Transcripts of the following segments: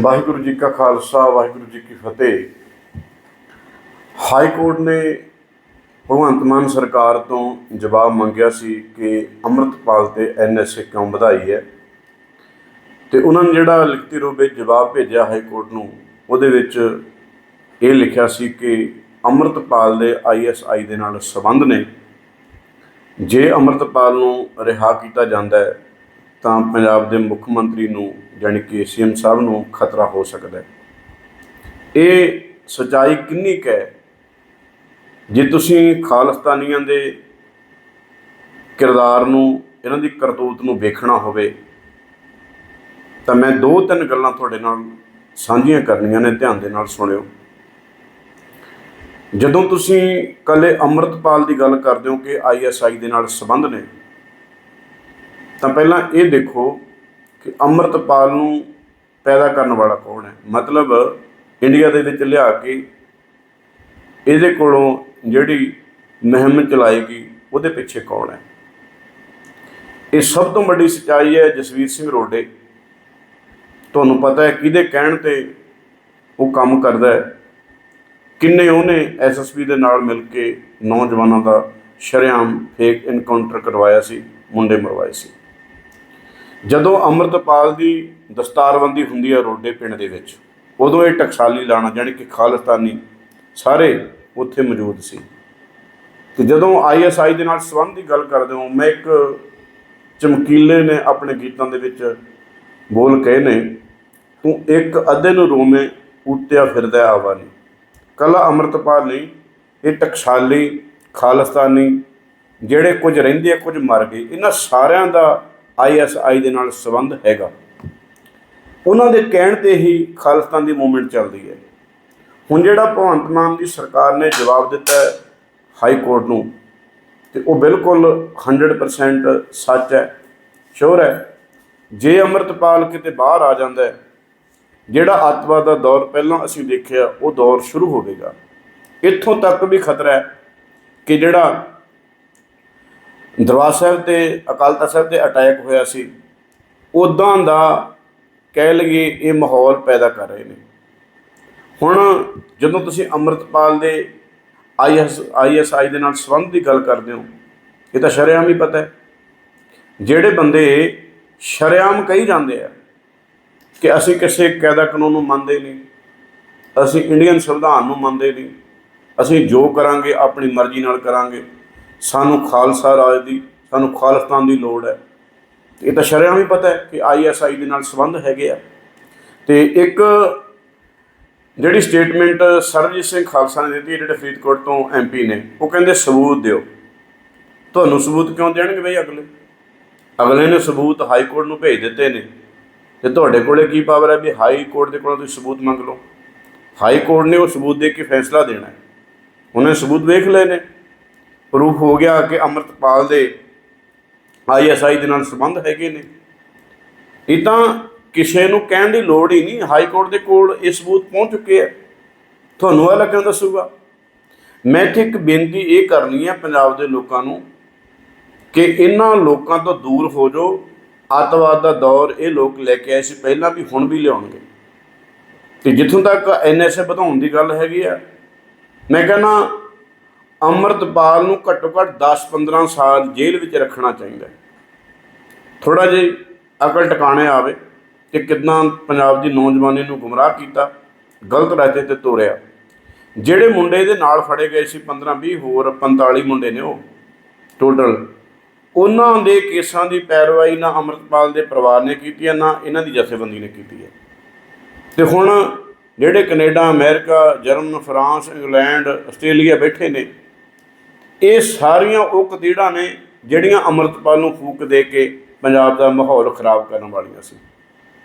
ਵਾਹਿਗੁਰੂ ਜੀ ਕਾ ਖਾਲਸਾ, ਵਾਹਿਗੁਰੂ ਜੀ ਕੀ ਫਤਿਹ। High court ਨੇ ਭਗਵੰਤ ਮਾਨ ਸਰਕਾਰ ਤੋਂ ਜਵਾਬ ਮੰਗਿਆ ਸੀ ਕਿ ਅੰਮ੍ਰਿਤਪਾਲ ਤੇ ਐਨਐਸਏ ਕਿਉਂ ਵਧਾਈ ਹੈ? ਤੇ ਉਹਨਾਂ ਨੇ ਜਿਹੜਾ ਲਿਖਤੀ ਰੂਪ ਵਿੱਚ ਜਵਾਬ ਭੇਜਿਆ ਹਾਈ ਕੋਰਟ ਨੂੰ, ਉਹਦੇ ਵਿੱਚ ਇਹ ਲਿਖਿਆ ਸੀ ਕਿ ਅੰਮ੍ਰਿਤਪਾਲ ਦੇ ਆਈਐਸਆਈ ਦੇ ਨਾਲ ਸੰਬੰਧ ਨੇ। ਜੇ ਅੰਮ੍ਰਿਤਪਾਲ ਨੂੰ ਰਿਹਾ ਕੀਤਾ ਜਾਂਦਾ ਹੈ, ਤਾਂ ਪੰਜਾਬ ਦੇ ਮੁੱਖ ਮੰਤਰੀ ਨੂੰ ਜਾਣੀ ਕਿ ਸੀਐਮ ਸਾਹਿਬ ਨੂੰ ਖਤਰਾ ਹੋ ਸਕਦਾ ਹੈ। ਇਹ ਸਚਾਈ ਕਿੰਨੀ ਕੁ ਹੈ? ਜੇ ਤੁਸੀਂ ਖਾਲਸਤਾਨੀਆਂ ਦੇ ਕਿਰਦਾਰ ਨੂੰ, ਇਹਨਾਂ ਦੀ ਕਰਤੂਤ ਨੂੰ ਵੇਖਣਾ ਹੋਵੇ, ਤਾਂ ਮੈਂ ਦੋ ਤਿੰਨ ਗੱਲਾਂ ਤੁਹਾਡੇ ਨਾਲ ਸਾਂਝੀਆਂ ਕਰਨੀਆਂ ਨੇ, ਧਿਆਨ ਦੇ ਨਾਲ ਸੁਣਿਓ। ਜਦੋਂ ਤੁਸੀਂ ਕੱਲੇ ਅੰਮ੍ਰਿਤਪਾਲ ਦੀ ਗੱਲ ਕਰਦੇ ਹੋ ਕਿ ਆਈਐਸਆਈ ਦੇ ਨਾਲ ਸੰਬੰਧ ਨੇ, ਤਾਂ ਪਹਿਲਾਂ ਇਹ ਦੇਖੋ ਕਿ ਅੰਮ੍ਰਿਤਪਾਲ ਨੂੰ ਪੈਦਾ ਕਰਨ ਵਾਲਾ ਕੌਣ ਹੈ? ਮਤਲਬ ਇੰਡੀਆ ਦੇ ਵਿੱਚ ਲਿਆ ਕੇ ਇਹਦੇ ਕੋਲੋਂ ਜਿਹੜੀ ਮੁਹਿੰਮ ਚਲਾਏਗੀ, ਉਹਦੇ ਪਿੱਛੇ ਕੌਣ ਹੈ? ਇਹ ਸਭ ਤੋਂ ਵੱਡੀ ਸਚਾਈ ਹੈ ਜਸਵੀਰ ਸਿੰਘ ਰੋਡੇ। ਤੁਹਾਨੂੰ ਪਤਾ ਹੈ ਕਿਹਦੇ ਕਹਿਣ ਤੇ ਉਹ ਕੰਮ ਕਰਦਾ ਹੈ। ਕਿੰਨੇ ਉਹਨੇ ਐਸਐਸਪੀ ਦੇ ਨਾਲ ਮਿਲ ਕੇ ਨੌਜਵਾਨਾਂ ਦਾ ਸ਼ਰੇਆਮ ਫੇਕ ਇਨਕਾਊਂਟਰ ਕਰਵਾਇਆ ਸੀ, ਮੁੰਡੇ ਮਰਵਾਏ ਸੀ। ਜਦੋਂ ਅੰਮ੍ਰਿਤਪਾਲ ਦੀ ਦਸਤਾਰਬੰਦੀ ਹੁੰਦੀ ਹੈ ਰੋਡੇ ਪਿੰਡ ਦੇ ਵਿੱਚ, ਉਦੋਂ ਇਹ ਟਕਸਾਲੀ ਲਾਣਾ ਜਾਣੀ ਕਿ ਖਾਲਿਸਤਾਨੀ ਸਾਰੇ ਉੱਥੇ ਮੌਜੂਦ ਸੀ। ਤੇ ਜਦੋਂ ਆਈਐਸਆਈ ਦੇ ਨਾਲ ਸੰਬੰਧ ਦੀ ਗੱਲ ਕਰਦੇ ਹਾਂ, ਮੈਂ ਇੱਕ ਚਮਕੀਲੇ ਨੇ ਆਪਣੇ ਗੀਤਾਂ ਦੇ ਵਿੱਚ ਬੋਲ ਕਹੇ ਨੇ, ਤੂੰ ਇੱਕ ਅੱਧੇ ਨੂੰ ਰੋਵੇਂ, ਉੱਤਿਆ ਫਿਰਦਾ ਆਵਾ ਨਹੀਂ। ਕੱਲਾ ਅੰਮ੍ਰਿਤਪਾਲ ਨਹੀਂ ਇਹ ਟਕਸਾਲੀ, ਖਾਲਿਸਤਾਨੀ, ਜਿਹੜੇ ਕੁਝ ਰਹਿੰਦੇ ਆ, ਕੁਝ ਮਰ ਗਏ, ਇਹਨਾਂ ਸਾਰਿਆਂ ਦਾ ਆਈਐਸਆਈ ਦੇ ਨਾਲ ਸੰਬੰਧ ਹੈਗਾ। ਉਹਨਾਂ ਦੇ ਕਹਿਣ ਤੇ ਹੀ ਖਾਲਿਸਤਾਨ ਦੀ ਮੂਵਮੈਂਟ ਚੱਲਦੀ ਹੈ। ਹੁਣ ਜਿਹੜਾ ਭਗਵੰਤ ਮਾਨ ਦੀ ਸਰਕਾਰ ਨੇ ਜਵਾਬ ਦਿੱਤਾ ਹਾਈ ਕੋਰਟ ਨੂੰ, ਤੇ ਉਹ ਬਿਲਕੁਲ 100% ਸੱਚ ਹੈ, ਸ਼ੋਰ ਹੈ। ਜੇ ਅੰਮ੍ਰਿਤਪਾਲ ਕਿਤੇ ਬਾਹਰ ਆ ਜਾਂਦਾ ਹੈ, ਜਿਹੜਾ ਅੱਤਵਾਦ ਦਾ ਦੌਰ ਪਹਿਲਾਂ ਅਸੀਂ ਦੇਖਿਆ, ਉਹ ਦੌਰ ਸ਼ੁਰੂ ਹੋਵੇਗਾ ਇੱਥੋਂ ਤੱਕ ਵੀ ਖਤਰਾ ਹੈ ਕਿ ਜਿਹੜਾ ਦਰਬਾਰ ਸਾਹਿਬ ਤੇ ਅਕਾਲ ਤਖਤ ਸਾਹਿਬ ਤੇ ਅਟੈਕ ਹੋਇਆ ਸੀ। ਉਦਾਂ ਦਾ ਕਹਿ ਲਈਏ ਇਹ ਮਾਹੌਲ ਪੈਦਾ ਕਰ ਰਹੇ ਨੇ। ਹੁਣ ਜਦੋਂ ਤੁਸੀਂ ਅੰਮ੍ਰਿਤਪਾਲ ਦੇ ਆਈਐਸ ਆਈਐਸਆਈ ਦੇ ਨਾਲ ਸੰਬੰਧ ਦੀ ਗੱਲ ਕਰਦੇ ਹੋ, ਇਹ ਤਾਂ ਸ਼ਰੇਆਮ ਹੀ ਪਤਾ ਹੈ। ਜਿਹੜੇ ਬੰਦੇ ਸ਼ਰੇਆਮ ਕਹੀ ਜਾਂਦੇ ਆ ਕਿ ਅਸੀਂ ਕਿਸੇ ਕਾਇਦਾ ਕਾਨੂੰਨ ਨੂੰ ਮੰਨਦੇ ਨਹੀਂ, ਅਸੀਂ ਇੰਡੀਅਨ ਸੰਵਿਧਾਨ ਨੂੰ ਮੰਨਦੇ ਨਹੀਂ, ਅਸੀਂ ਜੋ ਕਰਾਂਗੇ, ਆਪਣੀ ਮਰਜ਼ੀ ਨਾਲ ਕਰਾਂਗੇ। ਸਾਨੂੰ ਖਾਲਸਾ ਰਾਜ ਦੀ, ਸਾਨੂੰ ਖਾਲਸਤਾਨ ਦੀ ਲੋੜ ਹੈ। ਇਹ ਤਾਂ ਸ਼ਰਿਆਂ ਵੀ ਪਤਾ ਹੈ ਕਿ ਆਈਐਸਆਈ ਦੇ ਨਾਲ ਸੰਬੰਧ ਹੈਗੇ ਆ। ਤੇ ਇੱਕ ਜਿਹੜੀ ਸਟੇਟਮੈਂਟ ਸਰਬਜੀਤ ਸਿੰਘ ਖਾਲਸਾ ਨੇ ਦਿੱਤੀ ਜਿਹੜੇ ਫਰੀਦਕੋਟ ਤੋਂ ਐਮਪੀ ਨੇ, ਉਹ ਕਹਿੰਦੇ ਸਬੂਤ ਦਿਓ। ਤੁਹਾਨੂੰ ਸਬੂਤ ਕਿਉਂ ਦੇਣਗੇ ਬਈ ਅਗਲੇ? ਅਗਲੇ ਨੇ ਸਬੂਤ ਹਾਈ ਕੋਰਟ ਨੂੰ ਭੇਜ ਦਿੱਤੇ ਨੇ। ਤੇ ਤੁਹਾਡੇ ਕੋਲੇ ਕੀ ਪਾਵਰ ਹੈ ਵੀ ਹਾਈ ਕੋਰਟ ਦੇ ਕੋਲੋਂ ਤੁਸੀਂ ਸਬੂਤ ਮੰਗ ਲਓ? ਹਾਈ ਕੋਰਟ ਨੇ ਉਹ ਸਬੂਤ ਦੇ ਕੇ ਫੈਸਲਾ ਦੇਣਾ ਹੈ। ਉਹਨੇ ਸਬੂਤ ਵੇਖ ਲਏ ਨੇ। ਪ੍ਰੂਫ ਹੋ ਗਿਆ ਕਿ ਅੰਮ੍ਰਿਤਪਾਲ ਦੇ ਆਈਐਸਆਈ ਦੇ ਨਾਲ ਸੰਬੰਧ ਹੈਗੇ ਨੇ। ਇਹ ਤਾਂ ਕਿਸੇ ਨੂੰ ਕਹਿਣ ਦੀ ਲੋੜ ਹੀ ਨਹੀਂ, ਹਾਈ ਕੋਰਟ ਦੇ ਕੋਲ ਇਹ ਸਬੂਤ ਪਹੁੰਚ ਚੁੱਕੇ ਆ। ਤੁਹਾਨੂੰ ਇਹ ਲੱਗਿਆ ਦੱਸੂਗਾ। ਮੈਂ ਇੱਥੇ ਇੱਕ ਬੇਨਤੀ ਇਹ ਕਰਨੀ ਹੈ ਪੰਜਾਬ ਦੇ ਲੋਕਾਂ ਨੂੰ ਕਿ ਇਹਨਾਂ ਲੋਕਾਂ ਤੋਂ ਦੂਰ ਹੋ ਜਾਓ। ਅੱਤਵਾਦ ਦਾ ਦੌਰ ਇਹ ਲੋਕ ਲੈ ਕੇ ਆਏ ਸੀ, ਪਹਿਲਾਂ ਵੀ ਹੁਣ ਵੀ ਲਿਆਉਣਗੇ। ਤੇ ਜਿੱਥੋਂ ਤੱਕ ਐਨਐਸਏ ਵਧਾਉਣ ਦੀ ਗੱਲ ਹੈਗੀ ਆ, ਮੈਂ ਕਹਿੰਦਾ ਅੰਮ੍ਰਿਤਪਾਲ ਨੂੰ ਘੱਟੋ ਘੱਟ 10-15 ਸਾਲ ਜੇਲ੍ਹ ਵਿੱਚ ਰੱਖਣਾ ਚਾਹੀਦਾ ਹੈ। ਥੋੜਾ ਜਿਹਾ ਅਕਲ ਟਿਕਾਣੇ ਆਵੇ ਕਿ ਕਿੰਨਾ ਪੰਜਾਬ ਦੀ ਨੌਜਵਾਨੀ ਨੂੰ ਗੁੰਮਰਾਹ ਕੀਤਾ, ਗਲਤ ਰਸਤੇ ਤੇ ਤੋਰਿਆ। ਜਿਹੜੇ ਮੁੰਡੇ ਦੇ ਨਾਲ ਫੜੇ ਗਏ ਸੀ 15-20 ਹੋਰ 45 ਮੁੰਡੇ ਨੇ ਉਹ। ਟੋਟਲ ਉਹਨਾਂ ਦੇ ਕੇਸਾਂ ਦੀ ਪੈਰਵਾਈ ਨਾ ਅੰਮ੍ਰਿਤਪਾਲ ਦੇ ਪਰਿਵਾਰ ਨੇ ਕੀਤੀ ਹੈ, ਨਾ ਇਹਨਾਂ ਦੀ ਜਥੇਬੰਦੀ ਨੇ ਕੀਤੀ ਹੈ। ਤੇ ਹੁਣ ਜਿਹੜੇ Canada, America, German, France, England, Australia ਬੈਠੇ ਨੇ ਇਹ ਸਾਰੀਆਂ ਉਹ ਕਦੀੜਾਂ ਨੇ ਜਿਹੜੀਆਂ ਅੰਮ੍ਰਿਤਪਾਲ ਨੂੰ ਫੂਕ ਦੇ ਕੇ ਪੰਜਾਬ ਦਾ ਮਾਹੌਲ ਖਰਾਬ ਕਰਨ ਵਾਲੀਆਂ ਸੀ।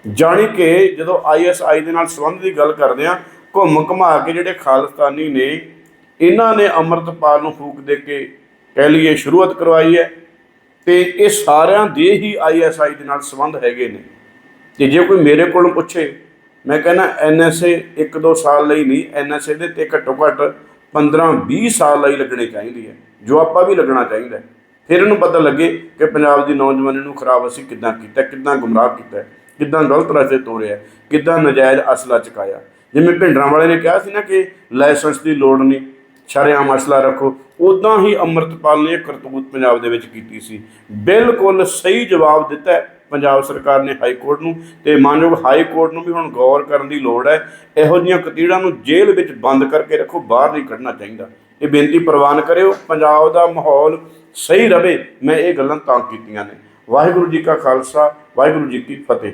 ਜਾਣੀ ਕਿ ਜਦੋਂ ਆਈਐਸਆਈ ਦੇ ਨਾਲ ਸੰਬੰਧ ਦੀ ਗੱਲ ਕਰਦੇ ਆ ਘੁੰਮ ਘੁਮਾ ਕੇ ਜਿਹੜੇ ਖਾਲਿਸਤਾਨੀ ਨੇ, ਇਹਨਾਂ ਨੇ ਅੰਮ੍ਰਿਤਪਾਲ ਨੂੰ ਫੂਕ ਦੇ ਕੇ ਕਹਿ ਲਈਏ ਸ਼ੁਰੂਆਤ ਕਰਵਾਈ ਹੈ ਤੇ ਇਹ ਸਾਰਿਆਂ ਦੇ ਹੀ ਆਈਐਸਆਈ ਦੇ ਨਾਲ ਸੰਬੰਧ ਹੈਗੇ ਨੇ। ਤੇ ਜੇ ਕੋਈ ਮੇਰੇ ਕੋਲ ਪੁੱਛੇ, ਮੈਂ ਕਹਿੰਦਾ ਐਨਐਸਏ 1-2 ਸਾਲ ਲਈ ਨਹੀਂ ਐਨਐਸਏ ਦੇ ਤੇ ਘੱਟੋ ਘੱਟ 15-20 ਸਾਲ ਲਈ ਲੱਗਣੀ ਚਾਹੀਦੀ ਹੈ ਜੋ ਆਪਾਂ ਵੀ ਲੱਗਣਾ ਚਾਹੀਦਾ ਫਿਰ ਇਹਨੂੰ ਪਤਾ ਲੱਗੇ ਕਿ ਪੰਜਾਬ ਦੀ ਨੌਜਵਾਨੀ ਨੂੰ ਖਰਾਬ ਅਸੀਂ ਕਿੱਦਾਂ ਕੀਤਾ, ਕਿੱਦਾਂ ਗੁੰਮਰਾਹ ਕੀਤਾ, ਕਿੱਦਾਂ ਗਲਤ ਰਸਤੇ ਤੋਰਿਆ, ਕਿੱਦਾਂ ਨਜਾਇਜ਼ ਅਸਲਾ ਚੁਕਾਇਆ। ਜਿਵੇਂ ਭਿੰਡਰਾਂ ਵਾਲੇ ਨੇ ਕਿਹਾ ਸੀ ਨਾ ਕਿ ਲਾਇਸੈਂਸ ਦੀ ਲੋੜ ਨਹੀਂ, ਸ਼ਰੇਆਮ ਅਸਲਾ ਰੱਖੋ। ਉਦਾਂ ਹੀ ਅੰਮ੍ਰਿਤਪਾਲ ਨੇ ਕਰਤੂਤ ਪੰਜਾਬ ਦੇ ਵਿੱਚ ਕੀਤੀ ਸੀ। ਬਿਲਕੁਲ ਸਹੀ ਜਵਾਬ ਦਿੱਤਾ ਪੰਜਾਬ ਸਰਕਾਰ ਨੇ ਹਾਈ ਕੋਰਟ ਨੂੰ ਤੇ ਮਾਨਯੋਗ ਹਾਈ ਕੋਰਟ ਨੂੰ ਵੀ ਹੁਣ ਗੌਰ ਕਰਨ ਦੀ ਲੋੜ ਹੈ, ਇਹੋ ਜਿਹੀਆਂ ਕਤੀੜਾਂ ਨੂੰ ਜੇਲ੍ਹ ਵਿੱਚ ਬੰਦ ਕਰਕੇ ਰੱਖੋ, ਬਾਹਰ ਨਹੀਂ ਕੱਢਣਾ ਚਾਹੀਦਾ। ਇਹ ਬੇਨਤੀ ਪ੍ਰਵਾਨ ਕਰਿਓ, ਪੰਜਾਬ ਦਾ ਮਾਹੌਲ ਸਹੀ ਰਵੇ, ਮੈਂ ਇਹ ਗੱਲਾਂ ਤਾਂ ਕੀਤੀਆਂ ਨੇ। ਵਾਹਿਗੁਰੂ ਜੀ ਕਾ ਖਾਲਸਾ, ਵਾਹਿਗੁਰੂ ਜੀ ਕੀ ਫਤਿਹ।